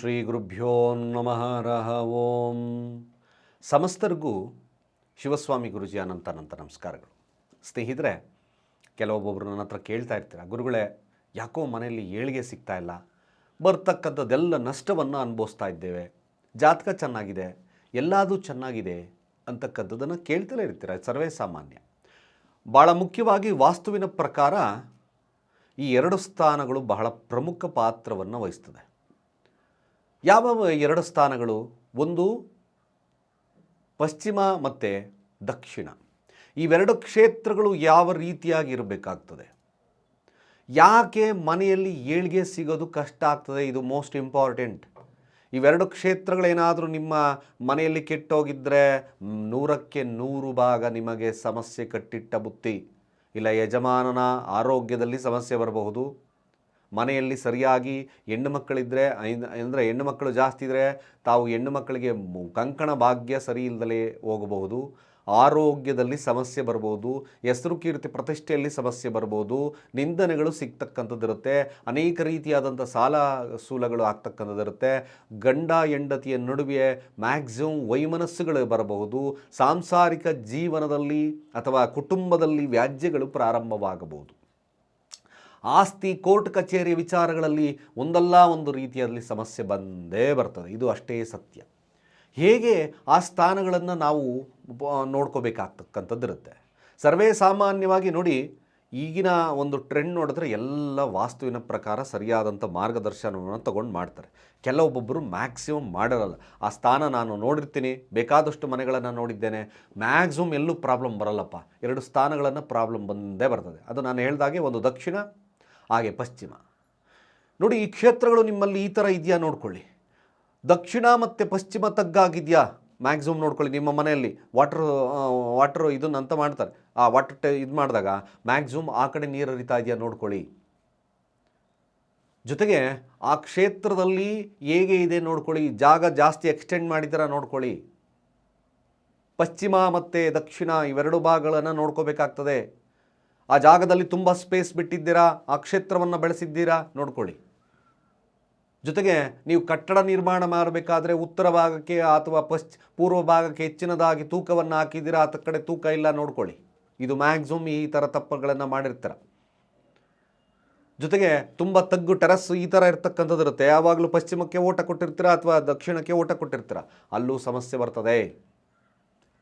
ಶ್ರೀ ಗುರುಭ್ಯೋ ನಮಃ, ರಹ ಓಂ. ಸಮಸ್ತರಿಗೂ ಶಿವಸ್ವಾಮಿ ಗುರುಜಿ ಅನಂತ ಅನಂತ ನಮಸ್ಕಾರಗಳು. ಸ್ನೇಹಿತರೆ ಕೆಲವೊಬ್ಬೊಬ್ಬರು ನನ್ನ ಹತ್ರ ಕೇಳ್ತಾ ಇರ್ತೀರ, ಗುರುಗಳೇ, ಯಾಕೋ ಮನೆಯಲ್ಲಿ ಏಳಿಗೆ ಸಿಗ್ತಾ ಇಲ್ಲ, ಬರ್ತಕ್ಕಂಥದ್ದೆಲ್ಲ ನಷ್ಟವನ್ನು ಅನುಭವಿಸ್ತಾ ಇದ್ದೇವೆ, ಜಾತಕ ಚೆನ್ನಾಗಿದೆ, ಎಲ್ಲದೂ ಚೆನ್ನಾಗಿದೆ ಅಂತಕ್ಕಂಥದ್ದನ್ನು ಕೇಳ್ತಲೇ ಇರ್ತೀರ, ಸರ್ವೇ ಸಾಮಾನ್ಯ. ಭಾಳ ಮುಖ್ಯವಾಗಿ ವಾಸ್ತುವಿನ ಪ್ರಕಾರ ಈ ಎರಡು ಸ್ಥಾನಗಳು ಬಹಳ ಪ್ರಮುಖ ಪಾತ್ರವನ್ನು ವಹಿಸ್ತದೆ. ಯಾವ ಎರಡು ಸ್ಥಾನಗಳು? ಒಂದು ಪಶ್ಚಿಮ ಮತ್ತು ದಕ್ಷಿಣ. ಇವೆರಡು ಕ್ಷೇತ್ರಗಳು ಯಾವ ರೀತಿಯಾಗಿ ಇರಬೇಕಾಗ್ತದೆ ಯಾಕೆ ಮನೆಯಲ್ಲಿ ಏಳಿಗೆ ಸಿಗೋದು ಕಷ್ಟ ಆಗ್ತದೆ? ಇದು ಮೋಸ್ಟ್ ಇಂಪಾರ್ಟೆಂಟ್. ಇವೆರಡು ಕ್ಷೇತ್ರಗಳೇನಾದರೂ ನಿಮ್ಮ ಮನೆಯಲ್ಲಿ ಕೆಟ್ಟೋಗಿದ್ದರೆ ನೂರಕ್ಕೆ ನೂರು ಭಾಗ ನಿಮಗೆ ಸಮಸ್ಯೆ ಕಟ್ಟಿಟ್ಟ ಬುತ್ತಿ. ಇಲ್ಲ ಯಜಮಾನನ ಆರೋಗ್ಯದಲ್ಲಿ ಸಮಸ್ಯೆ ಬರಬಹುದು. ಮನೆಯಲ್ಲಿ ಸರಿಯಾಗಿ ಹೆಣ್ಣು ಮಕ್ಕಳಿದ್ದರೆ ಅಂದರೆ ಹೆಣ್ಣು ಮಕ್ಕಳು ಜಾಸ್ತಿ ಇದ್ದರೆ ತಾವು ಹೆಣ್ಣು ಮಕ್ಕಳಿಗೆ ಕಂಕಣ ಭಾಗ್ಯ ಸರಿ ಇಲ್ಲದಲೇ ಹೋಗಬಹುದು, ಆರೋಗ್ಯದಲ್ಲಿ ಸಮಸ್ಯೆ ಬರ್ಬೋದು, ಹೆಸರು ಕೀರ್ತಿ ಪ್ರತಿಷ್ಠೆಯಲ್ಲಿ ಸಮಸ್ಯೆ ಬರ್ಬೋದು, ನಿಂದನೆಗಳು ಸಿಗ್ತಕ್ಕಂಥದ್ದಿರುತ್ತೆ, ಅನೇಕ ರೀತಿಯಾದಂಥ ಸಾಲ ಸೂಲಗಳು ಆಗ್ತಕ್ಕಂಥದ್ದಿರುತ್ತೆ, ಗಂಡ ಹೆಂಡತಿಯ ನಡುವೆ ಮ್ಯಾಕ್ಸಿಮಮ್ ವೈಮನಸ್ಸುಗಳು ಬರಬಹುದು, ಸಾಂಸಾರಿಕ ಜೀವನದಲ್ಲಿ ಅಥವಾ ಕುಟುಂಬದಲ್ಲಿ ವ್ಯಾಜ್ಯಗಳು ಪ್ರಾರಂಭವಾಗಬಹುದು. ಆಸ್ತಿ ಕೋರ್ಟ್ ಕಚೇರಿ ವಿಚಾರಗಳಲ್ಲಿ ಒಂದಲ್ಲ ಒಂದು ರೀತಿಯಲ್ಲಿ ಸಮಸ್ಯೆ ಬಂದೇ ಬರ್ತದೆ. ಇದು ಅಷ್ಟೇ ಸತ್ಯ. ಹೇಗೆ ಆ ಸ್ಥಾನಗಳನ್ನು ನಾವು ನೋಡ್ಕೋಬೇಕಾಗ್ತಕ್ಕಂಥದ್ದಿರುತ್ತೆ. ಸರ್ವೇ ಸಾಮಾನ್ಯವಾಗಿ ನೋಡಿ, ಈಗಿನ ಒಂದು ಟ್ರೆಂಡ್ ನೋಡಿದ್ರೆ ಎಲ್ಲ ವಾಸ್ತುವಿನ ಪ್ರಕಾರ ಸರಿಯಾದಂಥ ಮಾರ್ಗದರ್ಶನವನ್ನು ತಗೊಂಡು ಮಾಡ್ತಾರೆ. ಕೆಲವೊಬ್ಬೊಬ್ಬರು ಮ್ಯಾಕ್ಸಿಮಮ್ ಮಾಡಿರಲ್ಲ. ಆ ಸ್ಥಾನ ನಾನು ನೋಡಿರ್ತೀನಿ, ಬೇಕಾದಷ್ಟು ಮನೆಗಳನ್ನು ನೋಡಿದ್ದೇನೆ, ಮ್ಯಾಕ್ಸಿಮಮ್ ಎಲ್ಲೂ ಪ್ರಾಬ್ಲಮ್ ಬರಲ್ಲಪ್ಪ. ಎರಡು ಸ್ಥಾನಗಳನ್ನು ಪ್ರಾಬ್ಲಮ್ ಬಂದೇ ಬರ್ತದೆ. ಅದು ನಾನು ಹೇಳ್ದಾಗೆ ಒಂದು ದಕ್ಷಿಣ ಹಾಗೆ ಪಶ್ಚಿಮ. ನೋಡಿ, ಈ ಕ್ಷೇತ್ರಗಳು ನಿಮ್ಮಲ್ಲಿ ಈ ಥರ ಇದೆಯಾ ನೋಡ್ಕೊಳ್ಳಿ. ದಕ್ಷಿಣ ಮತ್ತು ಪಶ್ಚಿಮ ತಗ್ಗಾಗಿದೆಯಾ? ಮ್ಯಾಕ್ಸಿಮಮ್ ನೋಡ್ಕೊಳ್ಳಿ, ನಿಮ್ಮ ಮನೆಯಲ್ಲಿ ವಾಟ್ರ್ ವಾಟ್ರ್ ಇದನ್ನ ಅಂತ ಮಾಡ್ತಾರೆ. ಆ ವಾಟರ್ ಟೆ ಇದು ಮಾಡಿದಾಗ ಮ್ಯಾಕ್ಸಿಮಮ್ ಆ ಕಡೆ ನೀರು ಹರಿತಾ ಇದೆಯಾ ನೋಡ್ಕೊಳ್ಳಿ. ಜೊತೆಗೆ ಆ ಕ್ಷೇತ್ರದಲ್ಲಿ ಹೇಗೆ ಇದೆ ನೋಡ್ಕೊಳ್ಳಿ, ಜಾಗ ಜಾಸ್ತಿ ಎಕ್ಸ್ಟೆಂಡ್ ಮಾಡಿದ್ದೀರಾ ನೋಡ್ಕೊಳ್ಳಿ. ಪಶ್ಚಿಮ ಮತ್ತು ದಕ್ಷಿಣ ಇವೆರಡು ಭಾಗಗಳನ್ನು ನೋಡ್ಕೋಬೇಕಾಗ್ತದೆ. ಆ ಜಾಗದಲ್ಲಿ ತುಂಬ ಸ್ಪೇಸ್ ಬಿಟ್ಟಿದ್ದೀರಾ? ಆ ಕ್ಷೇತ್ರವನ್ನು ಬೆಳೆಸಿದ್ದೀರಾ? ನೋಡ್ಕೊಳ್ಳಿ. ಜೊತೆಗೆ ನೀವು ಕಟ್ಟಡ ನಿರ್ಮಾಣ ಮಾಡಬೇಕಾದ್ರೆ ಉತ್ತರ ಭಾಗಕ್ಕೆ ಅಥವಾ ಪಶ್ಚ ಪೂರ್ವ ಭಾಗಕ್ಕೆ ಹೆಚ್ಚಿನದಾಗಿ ತೂಕವನ್ನು ಹಾಕಿದ್ದೀರಾ? ಆತ ಕಡೆ ತೂಕ ಇಲ್ಲ, ನೋಡ್ಕೊಳ್ಳಿ. ಇದು ಮ್ಯಾಕ್ಸಿಮಮ್ ಈ ಥರ ತಪ್ಪುಗಳನ್ನು ಮಾಡಿರ್ತಾರೆ. ಜೊತೆಗೆ ತುಂಬ ತಗ್ಗು ಟೆರಸ್ ಈ ಥರ ಇರ್ತಕ್ಕಂಥದ್ದು ಇರುತ್ತೆ. ಯಾವಾಗಲೂ ಪಶ್ಚಿಮಕ್ಕೆ ಓಟ ಕೊಟ್ಟಿರ್ತೀರಾ ಅಥವಾ ದಕ್ಷಿಣಕ್ಕೆ ಓಟ ಕೊಟ್ಟಿರ್ತೀರಾ? ಅಲ್ಲೂ ಸಮಸ್ಯೆ ಬರ್ತದೆ.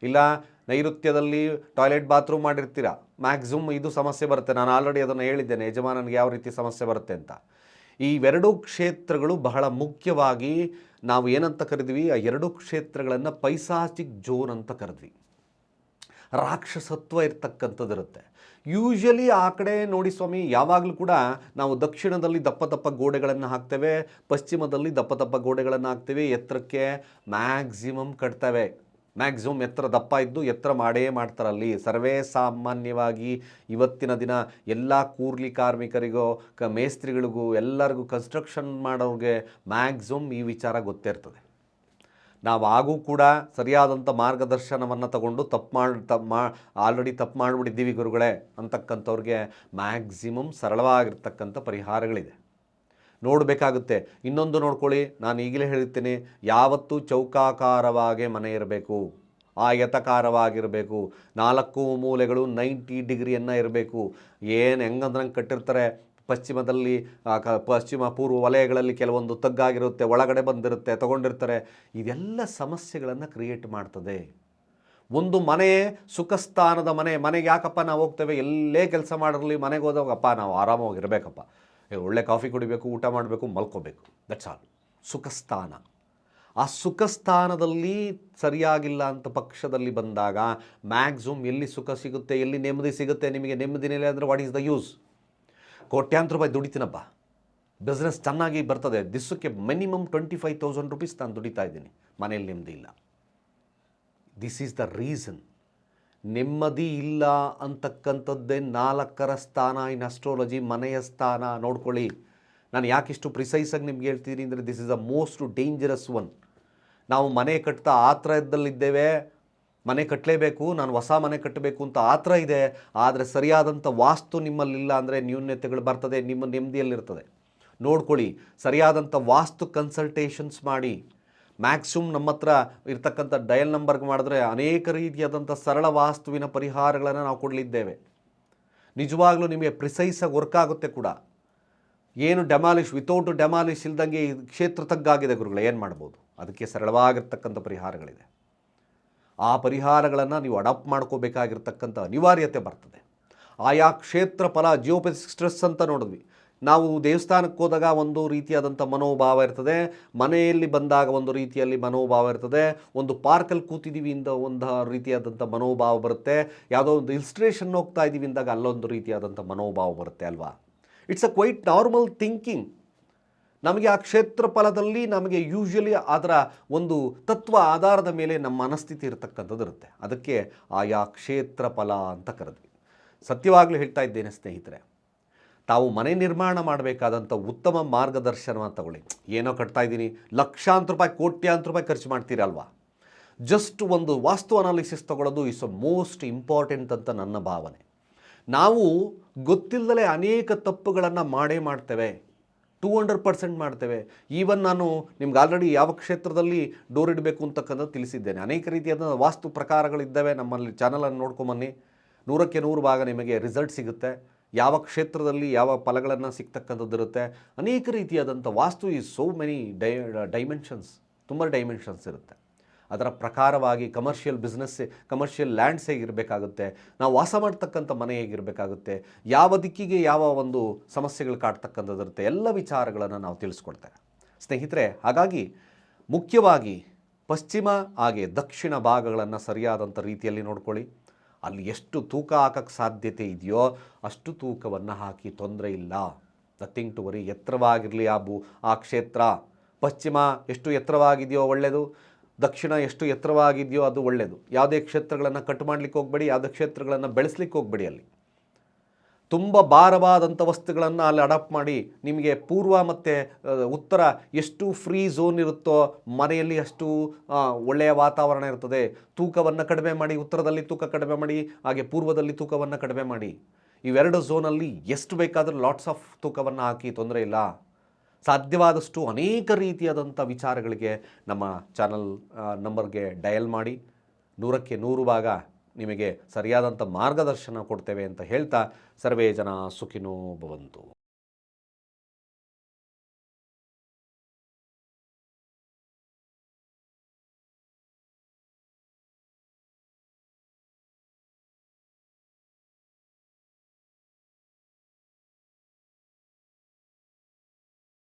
ಇಲ್ಲ ನೈಋತ್ಯದಲ್ಲಿ ಟಾಯ್ಲೆಟ್ ಬಾತ್ರೂಮ್ ಮಾಡಿರ್ತೀರ? ಮ್ಯಾಕ್ಸಿಮಮ್ ಇದು ಸಮಸ್ಯೆ ಬರುತ್ತೆ. ನಾನು ಆಲ್ರೆಡಿ ಅದನ್ನು ಹೇಳಿದ್ದೇನೆ. ಯಜಮಾನನಿಗೆ ಯಾವ ರೀತಿ ಸಮಸ್ಯೆ ಬರುತ್ತೆ ಅಂತ. ಈ ಎರಡೂ ಕ್ಷೇತ್ರಗಳು ಬಹಳ ಮುಖ್ಯವಾಗಿ ನಾವು ಏನಂತ ಕರೆದ್ವಿ? ಆ ಎರಡೂ ಕ್ಷೇತ್ರಗಳನ್ನು ಪೈಸಾಚಿಕ್ ಜೋನ್ ಅಂತ ಕರೆದ್ವಿ. ರಾಕ್ಷಸತ್ವ ಇರ್ತಕ್ಕಂಥದ್ದು ಇರುತ್ತೆ. ಯೂಶಲಿ ಆ ಕಡೆ ನೋಡಿ ಸ್ವಾಮಿ, ಯಾವಾಗಲೂ ಕೂಡ ನಾವು ದಕ್ಷಿಣದಲ್ಲಿ ದಪ್ಪ ದಪ್ಪ ಗೋಡೆಗಳನ್ನು ಹಾಕ್ತೇವೆ, ಪಶ್ಚಿಮದಲ್ಲಿ ದಪ್ಪ ದಪ್ಪ ಗೋಡೆಗಳನ್ನು ಹಾಕ್ತೇವೆ, ಎತ್ತರಕ್ಕೆ ಮ್ಯಾಕ್ಸಿಮಮ್ ಕಟ್ತೇವೆ. ಮ್ಯಾಕ್ಸಿಮಮ್ ಎತ್ತರ ದಪ್ಪ ಇದ್ದು ಎತ್ತರ ಮಾಡೇ ಮಾಡ್ತಾರಲ್ಲಿ. ಸರ್ವೇ ಸಾಮಾನ್ಯವಾಗಿ ಇವತ್ತಿನ ದಿನ ಎಲ್ಲ ಕೂರ್ಲಿ ಕಾರ್ಮಿಕರಿಗೂ, ಕ ಮೇಸ್ತ್ರಿಗಳಿಗೂ, ಎಲ್ಲರಿಗೂ ಕನ್ಸ್ಟ್ರಕ್ಷನ್ ಮಾಡೋರಿಗೆ ಮ್ಯಾಕ್ಸಿಮಮ್ ಈ ವಿಚಾರ ಗೊತ್ತಿರ್ತದೆ. ನಾವು ಆಗೂ ಕೂಡ ಸರಿಯಾದಂಥ ಮಾರ್ಗದರ್ಶನವನ್ನು ತಗೊಂಡು ತಪ್ಪು ಮಾಡಿ ತಪ್ಪು ಮಾ ಆಲ್ರೆಡಿ ತಪ್ಪು ಮಾಡಿಬಿಟ್ಟಿದ್ದೀವಿ ಗುರುಗಳೇ ಅಂತಕ್ಕಂಥವ್ರಿಗೆ ಮ್ಯಾಕ್ಸಿಮಮ್ ಸರಳವಾಗಿರ್ತಕ್ಕಂಥ ಪರಿಹಾರಗಳಿದೆ. ನೋಡಬೇಕಾಗುತ್ತೆ. ಇನ್ನೊಂದು ನೋಡ್ಕೊಳ್ಳಿ ನಾನು ಈಗಲೇ ಹೇಳ್ತೀನಿ ಯಾವತ್ತೂ ಚೌಕಾಕಾರವಾಗಿ ಮನೆ ಇರಬೇಕು ಆಯತಕಾರವಾಗಿರಬೇಕು ನಾಲ್ಕು ಮೂಲೆಗಳು ನೈಂಟಿ ಡಿಗ್ರಿಯನ್ನು ಇರಬೇಕು. ಏನು ಹೆಂಗಂದ್ರೆ ಕಟ್ಟಿರ್ತಾರೆ ಪಶ್ಚಿಮದಲ್ಲಿ ಕ- ಪಶ್ಚಿಮ ಪೂರ್ವ ವಲಯಗಳಲ್ಲಿ ಕೆಲವೊಂದು ತಗ್ಗಾಗಿರುತ್ತೆ ಒಳಗಡೆ ಬಂದಿರುತ್ತೆ ತಗೊಂಡಿರ್ತಾರೆ. ಇದೆಲ್ಲ ಸಮಸ್ಯೆಗಳನ್ನು ಕ್ರಿಯೇಟ್ ಮಾಡ್ತದೆ. ಒಂದು ಮನೆ ಸುಖಸ್ಥಾನದ ಮನೆ ಮನೆಗೆ ಯಾಕಪ್ಪ ನಾವು ಹೋಗ್ತೇವೆ? ಎಲ್ಲೇ ಕೆಲಸ ಮಾಡಿರಲಿ ಮನೆಗೆ ಹೋದವಾಗಪ್ಪ ನಾವು ಆರಾಮವಾಗಿರಬೇಕಪ್ಪ ಏ, ಒಳ್ಳೆ ಕಾಫಿ ಕುಡಿಬೇಕು, ಊಟ ಮಾಡಬೇಕು, ಮಲ್ಕೋಬೇಕು. ದಟ್ಸ್ ಆಲ್ ಸುಖಸ್ಥಾನ. ಆ ಸುಖಸ್ಥಾನದಲ್ಲಿ ಸರಿಯಾಗಿಲ್ಲ ಅಂತ ಪಕ್ಷದಲ್ಲಿ ಬಂದಾಗ ಮ್ಯಾಕ್ಸಿಮಮ್ ಎಲ್ಲಿ ಸುಖ ಸಿಗುತ್ತೆ, ಎಲ್ಲಿ ನೆಮ್ಮದಿ ಸಿಗುತ್ತೆ, ನಿಮಗೆ ನೆಮ್ಮದಿನಿಲ್ಲ ಅಂದರೆ ವಾಟ್ ಈಸ್ ದ ಯೂಸ್ ಕೋಟ್ಯಾಂತರ ರೂಪಾಯಿ ದುಡಿತೀನಪ್ಪ. ಬಿಸ್ನೆಸ್ ಚೆನ್ನಾಗಿ ಬರ್ತದೆ. ದಿಸಕ್ಕೆ minimum twenty five thousand rupees ನಾನು ದುಡಿತಾ ಇದ್ದೀನಿ. ಮನೆಯಲ್ಲಿ ನೆಮ್ಮದಿ ಇಲ್ಲ. ದಿಸ್ ಈಸ್ ದ ರೀಸನ್ ನೆಮ್ಮದಿ ಇಲ್ಲ ಅಂತಕ್ಕಂಥದ್ದೇ ನಾಲ್ಕರ ಸ್ಥಾನ ಇನ್ ಅಸ್ಟ್ರಾಲಜಿ ಮನೆಯ ಸ್ಥಾನ ನೋಡ್ಕೊಳ್ಳಿ. ನಾನು ಯಾಕಿಷ್ಟು ಪ್ರಿಸೈಸಾಗಿ ನಿಮ್ಗೆ ಹೇಳ್ತೀನಿ ಅಂದರೆ this is a most dangerous one ನಾವು ಮನೆ ಕಟ್ತಾ ಆತ್ರದಲ್ಲಿದ್ದೇವೆ ಮನೆ ಕಟ್ಟಲೇಬೇಕು ನಾನು ಹೊಸ ಮನೆ ಕಟ್ಟಬೇಕು ಅಂತ ಆತ್ರ ಇದೆ, ಆದರೆ ಸರಿಯಾದಂಥ ವಾಸ್ತು ನಿಮ್ಮಲ್ಲಿಲ್ಲ ಅಂದರೆ ನ್ಯೂನ್ಯತೆಗಳು ಬರ್ತದೆ, ನಿಮ್ಮ ನೆಮ್ಮದಿಯಲ್ಲಿರ್ತದೆ. ನೋಡ್ಕೊಳ್ಳಿ, ಸರಿಯಾದಂಥ ವಾಸ್ತು ಕನ್ಸಲ್ಟೇಷನ್ಸ್ ಮಾಡಿ. ಮ್ಯಾಕ್ಸಿಮಮ್ ನಮ್ಮ ಹತ್ರ ಇರ್ತಕ್ಕಂಥ ಡಯಲ್ ನಂಬರ್ಗೆ ಮಾಡಿದ್ರೆ ಅನೇಕ ರೀತಿಯಾದಂಥ ಸರಳ ವಾಸ್ತುವಿನ ಪರಿಹಾರಗಳನ್ನು ನಾವು ಕೊಡಲಿದ್ದೇವೆ. ನಿಜವಾಗ್ಲೂ ನಿಮಗೆ ಪ್ರಿಸೈಸಾಗಿ ವರ್ಕ್ ಆಗುತ್ತೆ ಕೂಡ. ಏನು ಡೆಮಾಲಿಷ್ ವಿತೌಟ್ ಡೆಮಾಲಿಷ್ ಇಲ್ದಂಗೆ ಕ್ಷೇತ್ರ ತಗ್ಗಾಗಿದೆ ಗುರುಗಳು, ಏನು ಮಾಡ್ಬೋದು? ಅದಕ್ಕೆ ಸರಳವಾಗಿರ್ತಕ್ಕಂಥ ಪರಿಹಾರಗಳಿದೆ. ಆ ಪರಿಹಾರಗಳನ್ನು ನೀವು ಅಡಾಪ್ಟ್ ಮಾಡ್ಕೋಬೇಕಾಗಿರ್ತಕ್ಕಂಥ ಅನಿವಾರ್ಯತೆ ಬರ್ತದೆ. ಆಯಾ ಕ್ಷೇತ್ರ ಫಲ ಜಿಯೋಪೆಸಿಕ್ ಸ್ಟ್ರೆಸ್ ಅಂತ ನೋಡಿದ್ವಿ. ನಾವು ದೇವಸ್ಥಾನಕ್ಕೆ ಹೋದಾಗ ಒಂದು ರೀತಿಯಾದಂಥ ಮನೋಭಾವ ಇರ್ತದೆ. ಮನೆಯಲ್ಲಿ ಬಂದಾಗ ಒಂದು ರೀತಿಯಲ್ಲಿ ಮನೋಭಾವ ಇರ್ತದೆ. ಒಂದು ಪಾರ್ಕಲ್ಲಿ ಕೂತಿದ್ದೀವಿ ಇಂದ ಒಂದು ರೀತಿಯಾದಂಥ ಮನೋಭಾವ ಬರುತ್ತೆ. ಯಾವುದೋ ಒಂದು ಇಲ್ಸ್ಟ್ರೇಷನ್ ಹೋಗ್ತಾ ಇದ್ದೀವಿ ಅಂದಾಗ ಅಲ್ಲೊಂದು ರೀತಿಯಾದಂಥ ಮನೋಭಾವ ಬರುತ್ತೆ ಅಲ್ವಾ? It's a quite normal thinking ನಮಗೆ ಆ ಕ್ಷೇತ್ರ ಫಲದಲ್ಲಿ ನಮಗೆ ಯೂಶ್ವಲಿ ಅದರ ಒಂದು ತತ್ವ ಆಧಾರದ ಮೇಲೆ ನಮ್ಮ ಮನಸ್ಥಿತಿ ಇರತಕ್ಕಂಥದ್ದು ಇರುತ್ತೆ. ಅದಕ್ಕೆ ಆಯಾ ಕ್ಷೇತ್ರ ಫಲ ಅಂತ ಕರೆದ್ವಿ. ಸತ್ಯವಾಗಲೂ ಹೇಳ್ತಾ ಇದ್ದೇನೆ, ಸ್ನೇಹಿತರೆ. ತಾವು ಮನೆ ನಿರ್ಮಾಣ ಮಾಡಬೇಕಾದಂಥ ಉತ್ತಮ ಮಾರ್ಗದರ್ಶನವನ್ನು ತಗೊಳ್ಳಿ. ಏನೋ ಕಟ್ತಾ ಇದ್ದೀನಿ. ಲಕ್ಷಾಂತರ ರೂಪಾಯಿ, ಕೋಟ್ಯಾಂತರ ರೂಪಾಯಿ ಖರ್ಚು ಮಾಡ್ತೀರಲ್ವಾ? ಜಸ್ಟ್ ಒಂದು ವಾಸ್ತು ಅನಾಲಿಸಿಸ್ ತಗೊಳ್ಳೋದು ಇಸ್ ಅ ಮೋಸ್ಟ್ ಇಂಪಾರ್ಟೆಂಟ್ ಅಂತ ನನ್ನ ಭಾವನೆ. ನಾವು ಗೊತ್ತಿಲ್ಲದಲೇ ಅನೇಕ ತಪ್ಪುಗಳನ್ನು ಮಾಡೇ ಮಾಡ್ತೇವೆ. ಟೂ ಹಂಡ್ರೆಡ್ ಪರ್ಸೆಂಟ್ ಮಾಡ್ತೇವೆ. ಈವನ್ ನಾನು ನಿಮ್ಗೆ ಆಲ್ರೆಡಿ ಯಾವ ಕ್ಷೇತ್ರದಲ್ಲಿ ಡೋರ್ ಇಡಬೇಕು ಅಂತಕ್ಕಂಥದ್ದು ತಿಳಿಸಿದ್ದೇನೆ. ಅನೇಕ ರೀತಿಯಾದ ವಾಸ್ತು ಪ್ರಕಾರಗಳಿದ್ದಾವೆ ನಮ್ಮಲ್ಲಿ ಚಾನಲನ್ನು ನೋಡ್ಕೊಂಬನ್ನಿ. ನೂರಕ್ಕೆ ನೂರು ಭಾಗ ನಿಮಗೆ ರಿಸಲ್ಟ್ ಸಿಗುತ್ತೆ. ಯಾವ ಕ್ಷೇತ್ರದಲ್ಲಿ ಯಾವ ಫಲಗಳನ್ನು ಸಿಗ್ತಕ್ಕಂಥದ್ದು ಇರುತ್ತೆ. ಅನೇಕ ರೀತಿಯಾದಂಥ ವಾಸ್ತು ಈಸ್ ಸೋ ಮೆನಿ ಡೈ ಡೈಮೆನ್ಷನ್ಸ್ ತುಂಬ ಡೈಮೆನ್ಷನ್ಸ್ ಇರುತ್ತೆ. ಅದರ ಪ್ರಕಾರವಾಗಿ ಕಮರ್ಷಿಯಲ್ ಬಿಸ್ನೆಸ್ ಕಮರ್ಷಿಯಲ್ ಲ್ಯಾಂಡ್ಸ್ ಹೇಗಿರಬೇಕಾಗುತ್ತೆ. ನಾವು ವಾಸ ಮಾಡ್ತಕ್ಕಂಥ ಮನೆ ಹೇಗಿರಬೇಕಾಗುತ್ತೆ. ಯಾವ ದಿಕ್ಕಿಗೆ ಯಾವ ಒಂದು ಸಮಸ್ಯೆಗಳು ಕಾಡ್ತಕ್ಕಂಥದ್ದು ಇರುತ್ತೆ. ಎಲ್ಲ ವಿಚಾರಗಳನ್ನು ನಾವು ತಿಳಿಸ್ಕೊಡ್ತೇವೆ. ಸ್ನೇಹಿತರೆ, ಹಾಗಾಗಿ ಮುಖ್ಯವಾಗಿ ಪಶ್ಚಿಮ ಹಾಗೆ ದಕ್ಷಿಣ ಭಾಗಗಳನ್ನು ಸರಿಯಾದಂಥ ರೀತಿಯಲ್ಲಿ ನೋಡ್ಕೊಳ್ಳಿ. ಅಲ್ಲಿ ಎಷ್ಟು ತೂಕ ಹಾಕಕ್ಕೆ ಸಾಧ್ಯತೆ ಇದೆಯೋ ಅಷ್ಟು ತೂಕವನ್ನು ಹಾಕಿ ತೊಂದರೆ ಇಲ್ಲ. ನಥಿಂಗ್ ಟು ವರಿ ಎತ್ತರವಾಗಿರಲಿ ಆ ಭೂ, ಆ ಕ್ಷೇತ್ರ. ಪಶ್ಚಿಮ ಎಷ್ಟು ಎತ್ತರವಾಗಿದೆಯೋ ಒಳ್ಳೆಯದು. ದಕ್ಷಿಣ ಎಷ್ಟು ಎತ್ತರವಾಗಿದೆಯೋ ಅದು ಒಳ್ಳೆಯದು. ಯಾವುದೇ ಕ್ಷೇತ್ರಗಳನ್ನು ಕಟ್ ಮಾಡಲಿಕ್ಕೆ ಹೋಗಬೇಡಿ, ಯಾವುದೇ ಕ್ಷೇತ್ರಗಳನ್ನು ಬೆಳೆಸ್ಲಿಕ್ಕೆ ಹೋಗಬೇಡಿ ಅಲ್ಲಿ. ತುಂಬ ಭಾರವಾದಂಥ ವಸ್ತುಗಳನ್ನು ಅಲ್ಲಿ ಅಡಾಪ್ಟ್ ಮಾಡಿ ನಿಮಗೆ ಪೂರ್ವ ಮತ್ತು ಉತ್ತರ ಎಷ್ಟು ಫ್ರೀ ಝೋನ್ ಇರುತ್ತೋ, ಮನೆಯಲ್ಲಿ ಅಷ್ಟು ಒಳ್ಳೆಯ ವಾತಾವರಣ ಇರ್ತದೆ. ತೂಕವನ್ನು ಕಡಿಮೆ ಮಾಡಿ, ಉತ್ತರದಲ್ಲಿ ತೂಕ ಕಡಿಮೆ ಮಾಡಿ, ಹಾಗೆ ಪೂರ್ವದಲ್ಲಿ ತೂಕವನ್ನು ಕಡಿಮೆ ಮಾಡಿ. ಇವೆರಡು ಝೋನಲ್ಲಿ ಎಷ್ಟು ಬೇಕಾದರೂ ಲಾಟ್ಸ್ ಆಫ್ ತೂಕವನ್ನು ಹಾಕಿ ತೊಂದರೆ ಇಲ್ಲ. ಸಾಧ್ಯವಾದಷ್ಟು ಅನೇಕ ರೀತಿಯಾದಂಥ ವಿಚಾರಗಳಿಗೆ ನಮ್ಮ ಚಾನಲ್ ನಂಬರ್ಗೆ ಡಯಲ್ ಮಾಡಿ. ನೂರಕ್ಕೆ ನೂರು ಭಾಗ. ನಿಮಗೆ ಸರಿಯಾದಂಥ ಮಾರ್ಗದರ್ಶನ ಕೊಡ್ತೇವೆ ಅಂತ ಹೇಳ್ತಾ ಸರ್ವೇ ಜನ ಸುಖಿನೋ ಭವಂತು.